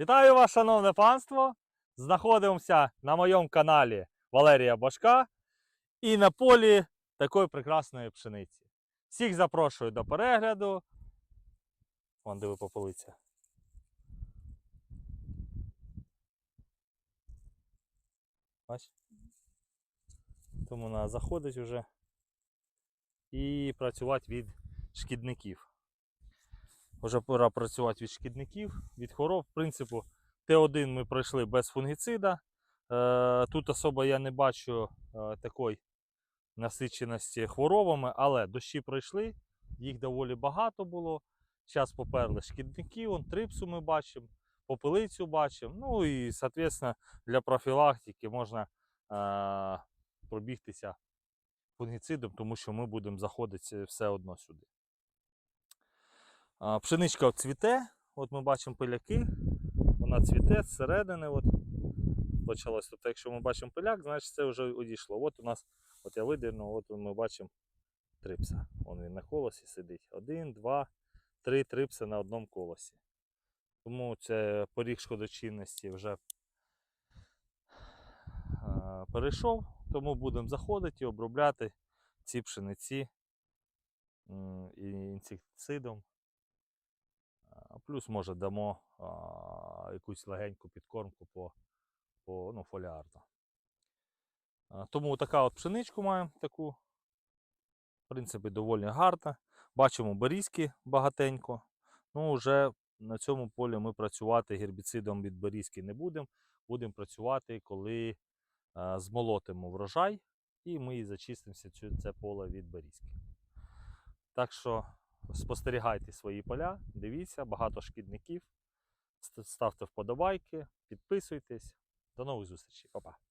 Вітаю вас, шановне панство! Знаходимося на моєму каналі Валерія Башка і на полі такої прекрасної пшениці. Всіх запрошую до перегляду. Вон диви пополиця. Бач? Тому треба заходити вже і працювати від шкідників. Вже пора працювати від шкідників, від хвороб. В принципі, Т1 ми пройшли без фунгіцида. Е, Тут особо я не бачу е, такої насиченості хворобами, але дощі пройшли, їх доволі багато було. Зараз поперли шкідники, вон, трипсу ми бачимо, попелицю бачимо. Ну і, соответственно, для профілактики можна е, пробігтися фунгіцидом, тому що ми будемо заходити все одно сюди. Пшеничка цвіте, от ми бачимо пиляки, вона цвіте зсередини. От, почалось. Тобто, якщо ми бачимо пиляк, значить це вже одійшло. От у нас, от я видерну, от ми бачимо трипса. Вон він на колосі сидить. Один, два, три трипси на одному колосі. Тому це поріг шкодочинності вже перейшов, тому будемо заходити і обробляти ці пшениці і інсектицидом. Плюс, може, дамо а, якусь легеньку підкормку по, по ну, фоліарно. Тому така от пшеничку маємо таку. В принципі, доволі гарна. Бачимо берізки багатенько. Ну, вже на цьому полі ми працювати гербіцидом від берізки не будемо. Будемо працювати, коли а, змолотимо врожай, і ми зачистимося це поле від берізки. Так що спостерігайте свої поля, дивіться, багато шкідників. Ставте вподобайки, підписуйтесь. До нових зустрічей. Па-па.